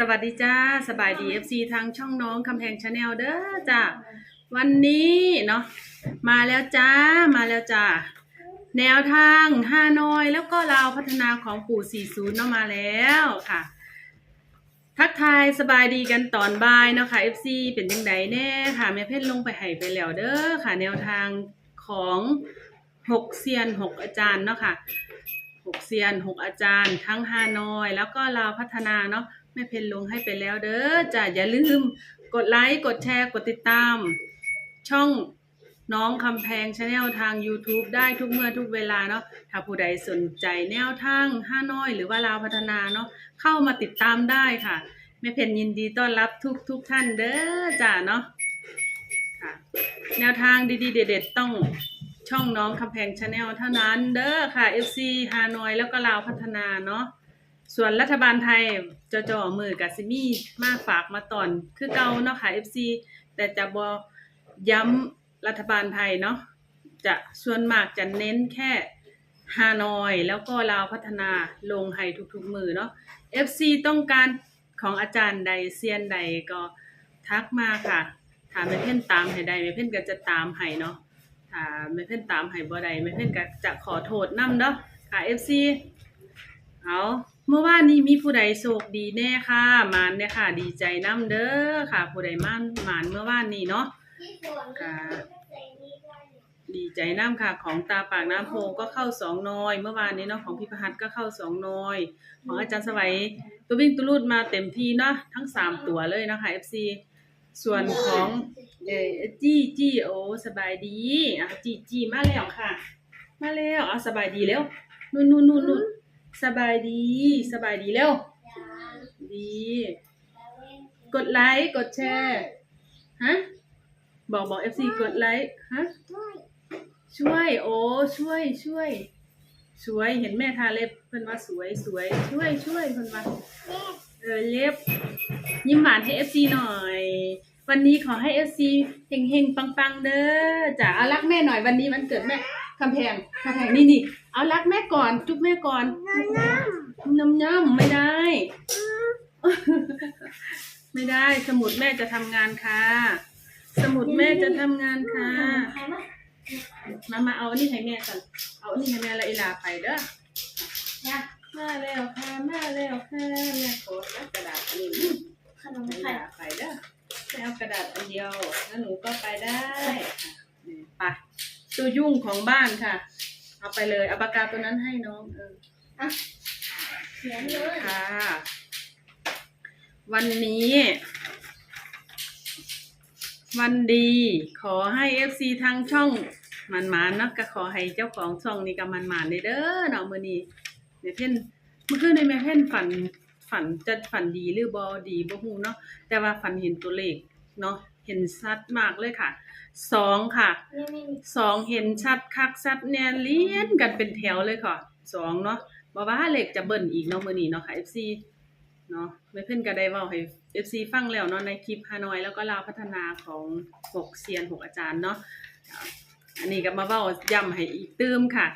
สวัสดีจ้าสบายดี FC ทางช่องน้องคำแพงชาแนลเด้อจ้าวันนี้เนาะมาแล้วจ้ามาแล้วจ้าแนวทางฮานอยแล้วก็ลาวพัฒนาของปู่40เนาะมาแล้วค่ะ ทักทายสบายดีกันตอนบ่ายเนาะค่ะ FC เป็นยังไงแน่ค่ะแม่เพชรลงไปให้ไปแล้วเด้อค่ะ แนวทางของหกเซียนหกอาจารย์เนาะค่ะหกเซียนหกอาจารย์ทั้งฮานอย แล้วก็ลาวพัฒนาเนาะ ม่เพนลงให้ไปแล้วเด้อจ้ะอย่าลืม กดไลค์กดแชร์กดติดตาม ช่องน้องคำแพงชาแนลทาง YouTube ได้ทุกเมื่อทุกเวลาเนาะถ้าผู้ใดสนใจแนวทางฮานอย หรือว่าลาวพัฒนาเนาะเข้ามาติดตามได้ค่ะแม่เพนยินดีต้อนรับทุกทุกท่านเด้อจ้ะเนาะค่ะ แนวทางดีๆ เด็ดๆต้องช่องน้องคำแพงชาแนลเท่านั้นเด้อค่ะ FC ฮานอยแล้วก็ลาวพัฒนาเนาะ ส่วนรัฐบาลไทยจอจอมือกับซิมี่มาฝากมาตอนคือเก่าเนาะค่ะ FC แต่จะบอย้ำรัฐบาลไทยเนาะจะส่วนมากจะเน้นแค่ฮานอยแล้วก็ลาวพัฒนาลงให้ทุกๆมือเนาะ FC ต้องการของอาจารย์ใดเซียนใดก็ทักมาค่ะ ถามไม่เพ่นตามให้ใดไม่เพ่นก็จะตามให้เนาะถ้าไม่เพ่นตามให้บ่ได้ไม่เพ่นก็จะขอโทษนำเนาะค่ะ FC เอา เมื่อวานนี้มีผู้ใดโชคดีแน่ค่ะมานเนี่ยค่ะ ดีใจนํเด้อค่ะ ผู้ใดมานมานเมื่อวานนี้เนาะค่ะดีใจน้ำค่ะ ของตาปากน้ำโพก็เข้าสองน้อย เมื่อวานนี้เนาะของพี่ประหัตก็เข้าสองน้อย ของอาจารย์สวัยตัววิ่งตัวรูดมาเต็มที่เนาะทั้งสามตัวเลยนะคะ FC ส่วนของเออจี้จี้โอสบายดีอะจี้จี้มาแล้วค่ะ มาแล้วอะสบายดีแล้วนู่นนู่นนู่นนู่น สบายดี สบายดีแล้วดี กดไลค์ กดแชร์ ฮะ บอกบอกเอฟซีกดไลค์ ฮะ ช่วย โอ้ ช่วย ช่วย สวย เห็นแม่ทาเล็บเพิ่นว่าสวย สวย ช่วย ช่วยเพิ่นว่า เออ เล็บ ยิ้มหวานให้เอฟซีหน่อย วันนี้ขอให้เอฟซีเฮงเฮงปังปังๆ เด้อจ้ะเอารักแม่หน่อยวันนี้วันเกิดแม่คำแพงคำแพงนี่นี่เอารักแม่ก่อนจุ๊บแม่ก่อนน้ำย่ำไม่ได้ ไม่ได้สมุดแม่จะทำงานค่ะ สมุดแม่จะทำงานค่ะ มามาเอาอันนี้ให้แม่ก่อนเอาอันนี้ให้แม่ละอีลาไปเด้อมาแล้วค่ะมาแล้วค่ะแม่กดแล้วกระดาษอันนี้ขนมไม่ไข่ได้ไปเด้อ ไม่เอากระดาษอันเดียว แล้วหนูก็ไปได้ค่ะนี่ไปตัวยุ่งของบ้านค่ะ เอาไปเลยเอาปากกาตัวนั้นให้น้องเออเขียนเลยค่ะ วันนี้ วันดีขอให้เอฟซีทางช่องมันมานๆเนาะก็ขอให้เจ้าของช่องนี้กับมันมานๆเด้อเนาะมื้อนี้แม่เพ่นเมื่อคืนในแม่เพ่นฝัน ฝันจะฝันดีหรือบอดีบ่ฮู้เนาะแต่ว่าฝันเห็นตัวเลขเนาะเห็นชัดมากเลยค่ะสองค่ะสองเห็นชัดคักชัดเนี่ยเลี้ยนกันเป็นแถวเลยค่ะสองเนาะบ่ว่าเลขจะเบิ่นอีกเนาะมื้อนี้เนาะค่ะ FC เนาะไม่เพิ่นก็ได้เว้าให้ FC ฟังแล้วเนาะในคลิปฮานอยแล้วก็ลาวพัฒนาของหกเซียนหกอาจารย์เนาะอันนี้ก็มาเว้าย้ำให้อีกตืมค่ะ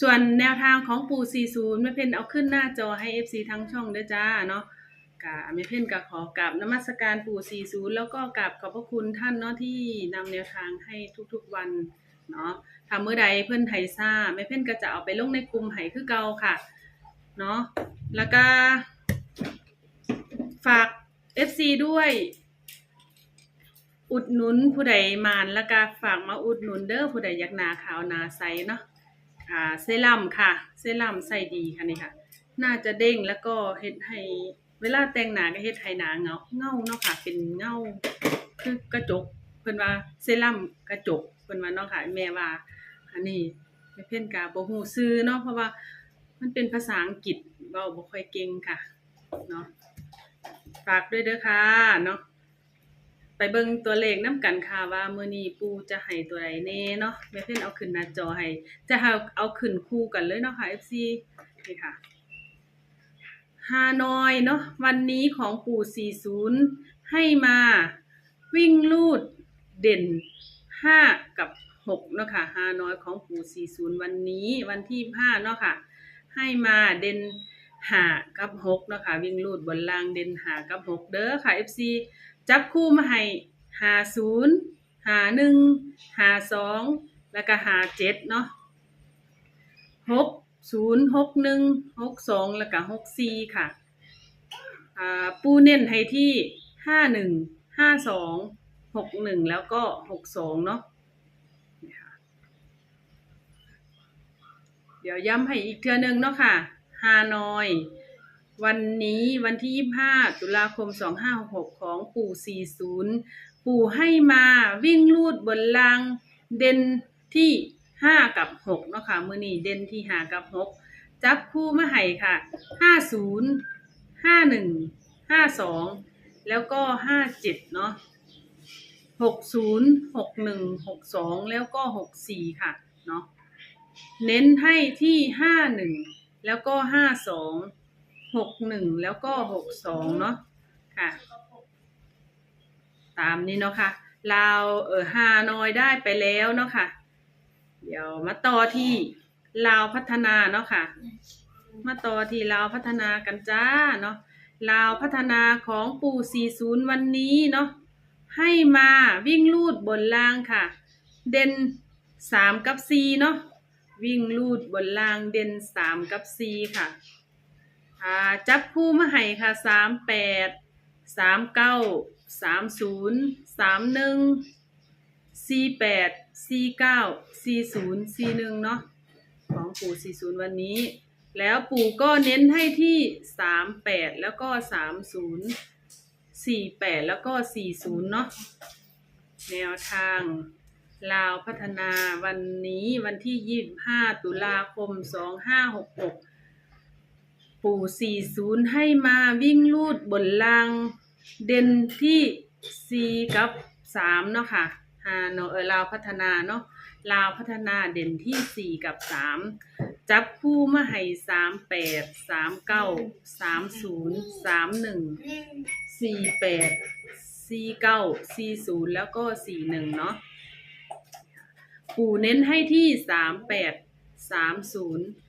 ส่วนแนวทางของปู่ 40แม่เพิ่นเอาขึ้นหน้าจอให้ FC ทั้งช่องเด้อจ้าเนาะกะแม่เพิ่นก็ขอกราบนมัสการปู่ 40 แล้วก็กราบขอบพระคุณท่านเนาะที่นำแนวทางให้ทุกๆวันเนาะถ้าเมื่อใดเพิ่นไทยซ่าแม่เพิ่นก็จะเอาไปลงในกลุ่มให้คือเก่าค่ะเนาะแล้วก็ ฝาก FC ด้วย อุดหนุนผู้ใดมานแล้วก็ฝากมาอุดหนุนเด้อผู้ใดอยากหนาขาวหนาใสเนาะ อ่าเซรั่มค่ะ เซรั่มใส่ดีค่ะนี่ค่ะ น่าจะเด้งแล้วก็เฮ็ดให้เวลาแต่งหน้าก็เฮ็ดให้หน้าเงาเงาเนาะค่ะ เป็นเงาคือกระจกเพิ่นว่าเซรั่มกระจกเพิ่นว่าเนาะค่ะแม่ว่า อันนี้แม่เพิ่นก็บ่ฮู้ชื่อเนาะเพราะว่ามันเป็นภาษาอังกฤษเว้าบ่ค่อยเก่งค่ะเนาะฝากด้วยเด้อค่ะเนาะ ไปเบิ่งตัวเลขนํกันค่ะว่ามื้อนี้ปูจะให้ตัวใดแน่เนาะแม่เพิ่นเอาขึ้นหน้าจอให้ จะเอาเอาขึ้นคู่กันเลยเนาะค่ะ FC นี่ค่ะฮานอยเนาะวันนี้ของปู่ 40 ให้มาวิ่งลูดเด่น 5 กับ 6 เนาะค่ะฮานอยของปู่ 40 วันนี้วันที่5เนาะค่ะ ให้มาเด่นหากับหกเนาะค่ะวิ่งลูดบนล่างเด่นหากับหกเด้อค่ะ FC จับคู่มาให้หาศูนย์หาหนึ่งหาสองแล้วก็หาเจ็ดเนาะหกศูนย์หกหนึ่งหกสองแล้วก็หกสี่ค่ะอ่าปูเน้นให้ที่ห้าหนึ่งห้าสองหกหนึ่งแล้วก็หกสองเนาะเดี๋ยวย้ำให้อีกเทื่อนึงเนาะค่ะฮานอย วันนี้วันที่ยี่ห้าตุลาคมสองห้าหกของปู่สี่ศูนย์ปู่ให้มาวิ่งลูดบนรางเด่นที่ห้ากับหกเนาะค่ะ มือนี้เด่นที่ห้ากับหกจับคู่มาให้ค่ะห้าศูนย์ห้าหนึ่งห้าสองแล้วก็ห้าเจ็ดเนาะหกศูนย์หกหนึ่งหกสองแล้วก็หกสี่ค่ะ เนาะ เน้นให้ที่ห้าหนึ่งแล้วก็ห้าสอง หกหนึ่งแล้วก็หกสองเนาะค่ะ ตามนี้เนาะค่ะลาวเออฮานอยได้ไปแล้วเนาะค่ะ เดี๋ยวมาต่อที่ลาวพัฒนาเนาะค่ะ มาต่อที่ลาวพัฒนากันจ้าเนาะลาวพัฒนาของปู่40 วันนี้เนาะให้มาวิ่งลูดบนล่างค่ะ เด่น3 กับ 4 เนาะวิ่งลูดบนล่างเด่น3 กับ 4 ค่ะ อ่าจับคู่มาให้ค่ะสามแปดสามเก้าสามศูนย์สามหนึ่งสี่แปดสี่เก้าสี่ศูนย์สี่หนึ่งเนาะของปู่สี่ศูนย์วันนี้ แล้วปู่ก็เน้นให้ที่สามแปดแล้วก็สามศูนย์สี่แปดแล้วก็สี่ศูนย์เนาะแนวทางลาวพัฒนาวันนี้วันที่ยี่สิบห้าตุลาคมสองห้าหกหก ปู่ 40 ให้มาวิ่งลูดบนลาง เด่นที่ 4 กับ 3 เนาะค่ะฮาเนเออลาวพัฒนาเนาะลาวพัฒนาเด่นที่ 4 กับ 3 จับคู่มาให้38 39 30 31 48 49 40 แล้วก็ 41 เนาะปู่เน้นให้ที่ 38 30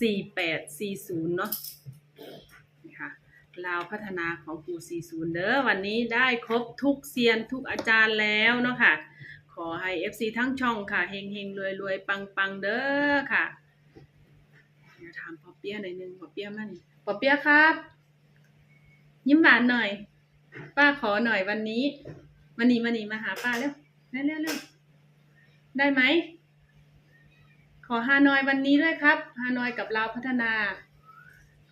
48 40 เนาะนี่ค่ะลาวพัฒนาของปู่40 เด้อวันนี้ได้ครบทุกเซียนทุกอาจารย์แล้วเนาะค่ะ ขอให้ FC ทั้งช่องค่ะเฮงเฮงรวยรวยปังปังเด้อค่ะเดี๋ยวถามปอเปียหน่อยนึงปอเปียะมานี่ปอเปียครับ ยิ้มหวานหน่อย ป้าขอหน่อยวันนี้มานี่มานี่มาหาป้าเร็วเร็วเร็วได้ไหม อฮานอยวันนี้ด้วยครับฮานอยกับเราพัฒนา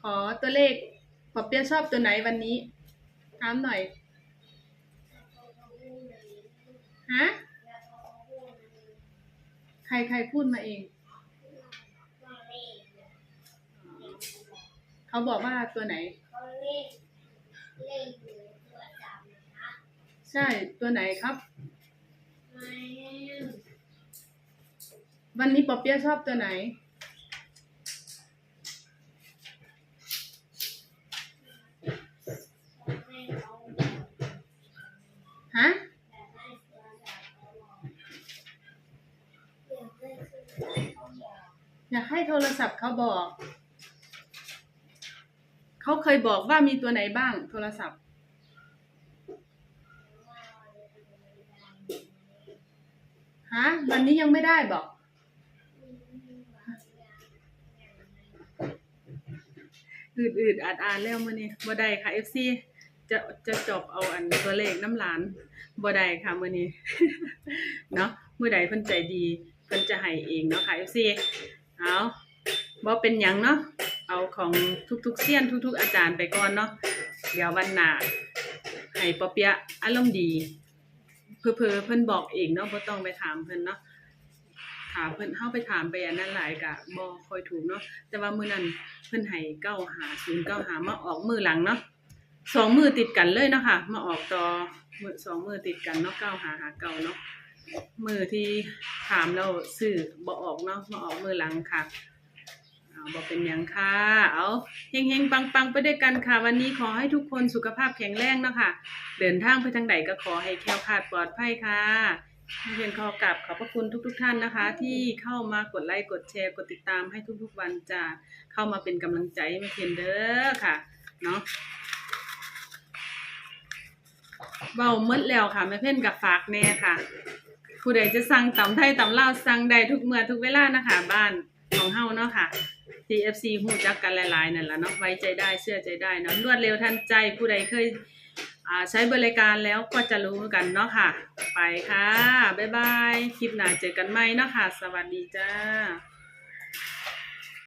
ขอตัวเลขปอเปียชอบตัวไหนวันนี้ถามหน่อยฮะใครใครพูดมาเอง เขาบอกว่าตัวไหนใช่ตัวไหนครับ วันนี้ปอเปียะชอบตัวไหน ฮะ อยากให้โทรศัพท์เขาบอก เขาเคยบอกว่ามีตัวไหนบ้างโทรศัพท์ ฮะ วันนี้ยังไม่ได้บอก อืดๆอาดอ่านแล้วมื้อนี้บ่ได้ค่ะ FC จะจะจบเอาอันตัวเลขน้ำหลานบ่ได้ค่ะมื้อนี้ เนาะมื้อใดเพิ่นใจดีเพิ่นจะให้เองเนาะค่ะ FC เอาบ่เป็นหยังเนาะเอาของทุกๆเซียนทุก ๆ อาจารย์ไปก่อนเนาะเดี๋ยววันหน้าให้ปอเปียะอารมณ์ดีเพื่อเพิ่นบอกเองเนาะบ่ต้องไปถามเพิ่นเนาะ ถามเพิ่นเฮาไปถามไปอันนั้นหลายก็บ่ค่อยถูกเนาะแต่ว่ามือนั้นเพิ่นให้95095มาออกมือหลังเนาะสองมือติดกันเลยเนาะค่ะมาออกต่อมือสองมือติดกันเนาะ9559เก่าเนาะมือที่ถามแล้วซื้อบ่ออกเนาะมาออกมือหลังค่ะเอาบ่เป็นหยังค่ะ เอาเฮงๆ ปังๆ ไปด้วยกันค่ะ วันนี้ขอให้ทุกคนสุขภาพแข็งแรงเนาะค่ะเดินทางไปทางใดก็ขอให้แคล้วคลาดปลอดภัยค่ะ เพียนขอกราบขอบพระคุณทุก ๆ ท่านนะคะ ที่เข้ามากดไลค์กดแชร์กดติดตามให้ทุกๆวันจะเข้ามาเป็นกำลังใจให้แม่เพียนเด้อค่ะเนาะเบาเมดแล้วค่ะแม่เพ่นกับฝากแน่ค่ะ ผู้ใดจะสั่งตำไทยตำลาวสั่งได้ทุกเมื่อทุกเวลานะคะ บ้านของเฮาเนาะค่ะ TFC หูจักกันหลายๆนั่นแหละเนาะไว้ใจได้เชื่อใจได้เนาะรวดเร็วทันใจผู้ใดเคย ใช้บริการแล้วก็จะรู้กันเนาะค่ะ ไปค่ะ บ๊ายบาย คลิปหน้าเจอกันใหม่เนาะค่ะ สวัสดีจ้า